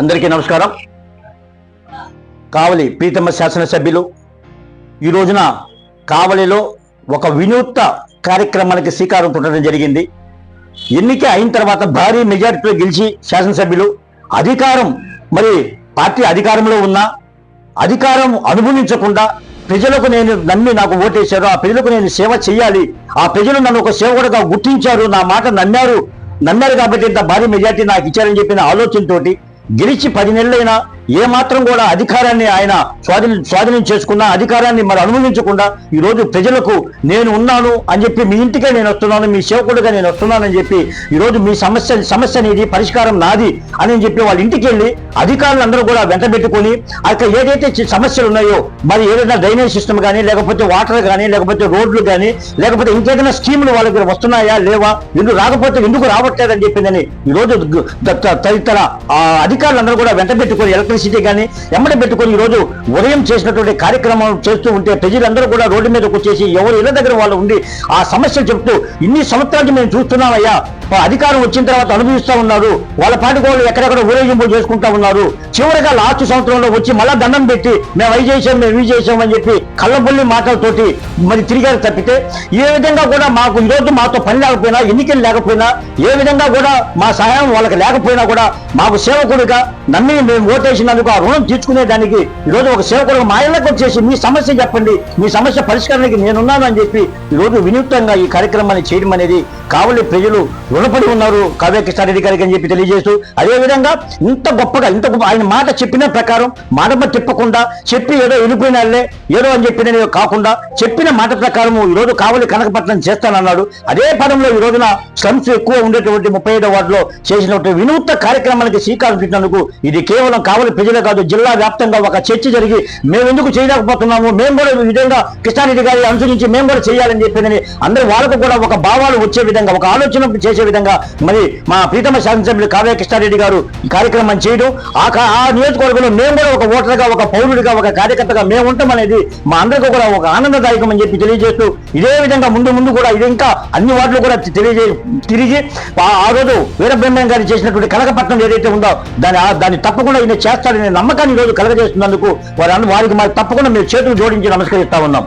అందరికీ నమస్కారం. కావలి ప్రీతమ్మ శాసనసభ్యులు ఈ రోజున కావలిలో ఒక వినూత్న కార్యక్రమానికి శ్రీకారం చుట్టడం జరిగింది. ఎన్నిక అయిన తర్వాత భారీ మెజారిటీతో గెలిచి శాసనసభ్యులు అధికారం మరి పార్టీ అధికారంలో ఉన్న అధికారం అనుభవించకుండా ప్రజలకు నేను నమ్మి నాకు ఓటేశారు ఆ ప్రజలకు నేను సేవ చేయాలి ఆ ప్రజలు నన్ను ఒక సేవకుడుగా గుర్తించారు నా మాట నమ్మారు. నమ్మారు కాబట్టి ఇంత భారీ మెజార్టీ నాకు ఇచ్చారని చెప్పిన ఆలోచనతోటి గెలిచి పది నెలలైనా ఏ మాత్రం కూడా అధికారాన్ని ఆయన స్వాధీనం స్వాధీనం చేసుకున్న అధికారాన్ని మరి అనుభవించకుండా ఈ రోజు ప్రజలకు నేను ఉన్నాను అని చెప్పి మీ ఇంటికే నేను వస్తున్నాను మీ సేవకుడిగా నేను వస్తున్నానని చెప్పి ఈ రోజు మీ సమస్య సమస్య అనేది పరిష్కారం నాది అని చెప్పి వాళ్ళ ఇంటికి వెళ్ళి అధికారులందరూ కూడా వెంట పెట్టుకొని అక్కడ ఏదైతే సమస్యలు ఉన్నాయో మరి ఏదైనా డ్రైనేజ్ సిస్టమ్ కానీ లేకపోతే వాటర్ కానీ లేకపోతే రోడ్లు కానీ లేకపోతే ఇంకేదైనా స్కీములు వాళ్ళ దగ్గర వస్తున్నాయా లేవా ఎందుకు రాకపోతే ఎందుకు రావట్లేదని చెప్పిందని ఈ తదితర అధికారులందరూ కూడా వెంట పెట్టుకొని ఎలక్ట్రిసిటీ కానీ ఎమ్మడి పెట్టుకొని ఈ రోజు ఉదయం చేసినటువంటి కార్యక్రమం చేస్తూ ఉంటే ప్రజలందరూ కూడా రోడ్డు మీదకి వచ్చేసి ఎవరు ఇళ్ళ దగ్గర వాళ్ళు ఉండి ఆ సమస్యలు చెప్తూ ఇన్ని సంవత్సరాలు మేము చూస్తున్నామయ్యా అధికారం వచ్చిన తర్వాత అనుభవిస్తా ఉన్నారు. వాళ్ళ పాటి వాళ్ళు ఎక్కడెక్కడ ఊరేగింపులు చేసుకుంటా ఉన్నారు. చివరిగా లాస్ట్ సంవత్సరంలో వచ్చి మళ్ళా దండం పెట్టి మేము అవి చేసాం మేము ఇవి చేసాం అని చెప్పి కళ్ళబొల్లి మాటలతోటి మరి తిరిగారు తప్పితే ఏ విధంగా కూడా మాకు ఈరోజు మాతో పని లేకపోయినా ఎన్నికలు లేకపోయినా ఏ విధంగా కూడా మా సహాయం వాళ్ళకి లేకపోయినా కూడా మాకు సేవకుడిగా నమ్మి మేము ఓటేసినందుకు ఆ రుణం తీర్చుకునే దానికి రోజు ఒక సేవకుడు మా ఇళ్ళకి వచ్చేసి మీ సమస్య చెప్పండి మీ సమస్య పరిష్కారానికి నేనున్నాను అని చెప్పి ఈరోజు రోజు వినూత్నంగా ఈ కార్యక్రమాన్ని చేయడం అనేది కావలి ప్రజలు రుణపడి ఉన్నారు కావ్య కిషారెడ్డి గారికి అని చెప్పి తెలియజేస్తూ అదే విధంగా ఇంత గొప్పగా ఇంత గొప్ప ఆయన మాట చెప్పిన ప్రకారం మాట తిప్పకుండా చెప్పి ఏదో వెళ్ళిపోయినాళ్ళే ఏదో అని చెప్పిన కాకుండా చెప్పిన మాట ప్రకారం ఈ రోజు కావలి కనకపట్నం చేస్తానన్నాడు. అదే పదంలో ఈ రోజున స్లమ్స్ ఎక్కువ ఉండేటువంటి ముప్పై ఐదో వార్డులో చేసినటువంటి వినూత్న కార్యక్రమానికి శ్రీకారం చుట్టినందుకు ఇది కేవలం కావలి ప్రజలే కాదు జిల్లా వ్యాప్తంగా ఒక చర్చ జరిగి మేము ఎందుకు చేయలేకపోతున్నాము? మేము కూడా ఈ విధంగా కృష్ణారెడ్డి గారి అనుసరించి మేము కూడా చేయాలని చెప్పినని అందరూ వాళ్ళకు కూడా ఒక భావాలు వచ్చే విధంగా ఒక ఆలోచన చేసే విధంగా మరి మా ప్రీతమ శాసనసభ్యులు కావ్య కృష్ణారెడ్డి గారు ఈ కార్యక్రమం చేయడం ఆ ఆ నియోజకవర్గంలో మేము కూడా ఒక ఓటర్గా ఒక పౌరుడిగా ఒక కార్యకర్తగా మేము ఉంటాం అనేది మా అందరికీ కూడా ఒక ఆనందదాయకం అని చెప్పి తెలియజేస్తూ ఇదే విధంగా ముందు ముందు కూడా ఇది ఇంకా అన్ని వార్డులు కూడా తెలియజే తిరిగి ఆ- రోజు వీరబ్రహ్మణ్యం గారు చేసినటువంటి కనకపట్నం ఏదైతే ఉందో దాని దాన్ని తప్పకుండా ఈయన చేస్తాడనే నమ్మకాన్ని ఈరోజు కలగజేస్తున్నందుకు వారి వారికి మరి తప్పకుండా మేము చేతులు జోడించి నమస్కరిస్తా ఉన్నాం.